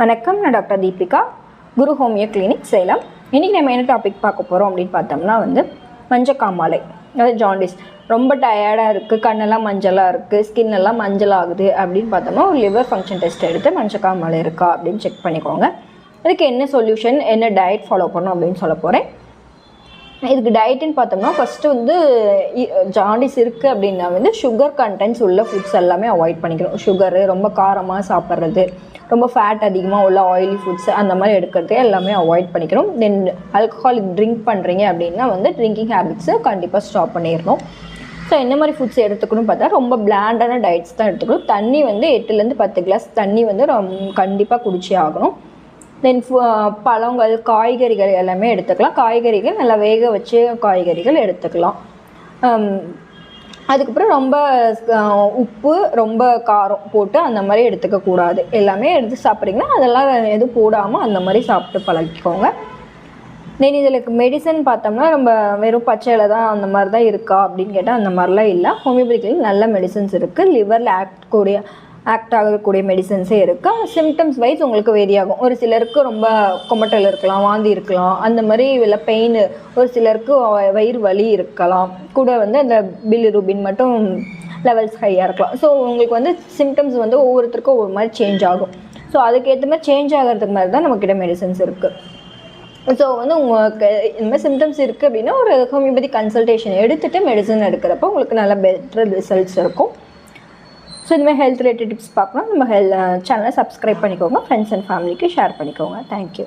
வணக்கம் நான் doctor Deepika Guru homeo clinic Salem. இன்றைக்கி நம்ம என்ன டாபிக் பார்க்க போகிறோம் அப்படின்னு பார்த்தோம்னா வந்து மஞ்சக்காமாலை அதாவது ஜாண்டிஸ் ரொம்ப டயர்டாக இருக்குது கண்ணெல்லாம் மஞ்சளாக இருக்குது ஸ்கின் எல்லாம் மஞ்சள் ஆகுது அப்படின்னு பார்த்தோம்னா ஒரு லிவர் ஃபங்க்ஷன் டெஸ்ட் எடுத்து மஞ்சக்காமாலை இருக்கா அப்படின்னு செக் பண்ணிக்கோங்க. அதுக்கு என்ன சொல்யூஷன் என்ன டயட் ஃபாலோ பண்ணணும் அப்படின்னு சொல்ல போகிறேன் இதுக்கு டயட்டுன்னு பார்த்தோம்னா ஃபஸ்ட்டு வந்து ஜாண்டிஸ் இருக்குது அப்படின்னா வந்து சுகர் கண்டென்ட்ஸ் உள்ள ஃபுட்ஸ் எல்லாமே அவாய்ட் பண்ணிக்கணும். சுகரு ரொம்ப காரமாக சாப்பிட்றது ரொம்ப ஃபேட் அதிகமாக உள்ள ஆயிலி ஃபுட்ஸ் அந்த மாதிரி எடுக்கிறது எல்லாமே அவாய்ட் பண்ணிக்கணும். தென் ஆல்கஹாலிக் ட்ரிங்க் பண்ணுறீங்க அப்படின்னா வந்து ட்ரிங்கிங் ஹேபிட்ஸை கண்டிப்பாக ஸ்டாப் பண்ணிடணும். ஸோ என்ன மாதிரி ஃபுட்ஸ் எடுத்துக்கணும் பார்த்தா ரொம்ப பிளாண்டான டயட்ஸ் தான் எடுத்துக்கணும். தண்ணி வந்து எட்டுலேருந்து பத்து கிளாஸ் தண்ணி வந்து ரொம்ப கண்டிப்பாக குடிச்சே ஆகணும். தென் பழங்கள் காய்கறிகள் எல்லாமே எடுத்துக்கலாம். காய்கறிகள் நல்லா வேக வச்சு காய்கறிகள் எடுத்துக்கலாம். Um, அதுக்கப்புறம் ரொம்ப உப்பு ரொம்ப காரம் போட்டு அந்த மாதிரி எடுத்துக்கக்கூடாது எல்லாமே எடுத்து சாப்பிட்றீங்கன்னா அதெல்லாம் எதுவும் போடாமல் அந்த மாதிரி சாப்பிட்டு பழகிக்கோங்க. தென் இதில் மெடிசன் பார்த்தோம்னா நம்ம வெறும் பச்சையில் தான் அந்த மாதிரி தான் இருக்கா அப்படின்னு கேட்டால் அந்த மாதிரிலாம் இல்லை. ஹோமியோபதிக்கில் நல்ல மெடிசன்ஸ் இருக்குது லிவரில் ஆக்ட் கூடிய ஆக்ட் ஆகக்கூடிய மெடிசன்ஸே இருக்குது சிம்டம்ஸ் வைஸ் உங்களுக்கு வேரி ஆகும் ஒரு சிலருக்கு ரொம்ப கொமட்டல் இருக்கலாம் வாந்தி இருக்கலாம். அந்த மாதிரி இல்லை பெயின் ஒரு சிலருக்கு வ- வயிறு வலி இருக்கலாம். கூட வந்து அந்த பில்லிரூபின் மட்டும் லெவல்ஸ் ஹையாக இருக்கலாம். ஸோ உங்களுக்கு வந்து சிம்டம்ஸ் வந்து ஒவ்வொருத்தருக்கும் ஒவ்வொரு மாதிரி சேஞ்ச் ஆகும். ஸோ அதுக்கேற்ற மாதிரி சேஞ்ச் ஆகிறதுக்கு மாதிரி தான் நம்மக்கிட்ட மெடிசன்ஸ் இருக்குது ஸோ வந்து உங்களுக்கு இந்த மாதிரி சிம்டம்ஸ் இருக்குது அப்படின்னா ஒரு ஹோமியோபதி கன்சல்டேஷன் எடுத்துகிட்டு மெடிசன் எடுக்கிறப்ப உங்களுக்கு நல்ல பெட்டர் ரிசல்ட்ஸ் இருக்கும். ஸோ இந்த மாதிரி ஹெல்த் ரிலேட்டட் டிப்ஸ் பார்க்கணும். நம்ம ஹெல் சேனலை சப்ஸ்கிரைப் பண்ணிக்கோங்க. ஃப்ரெண்ட்ஸ் அண்ட் ஃபேமிலிக்கு ஷேர் பண்ணிக்கோங்க. Thank you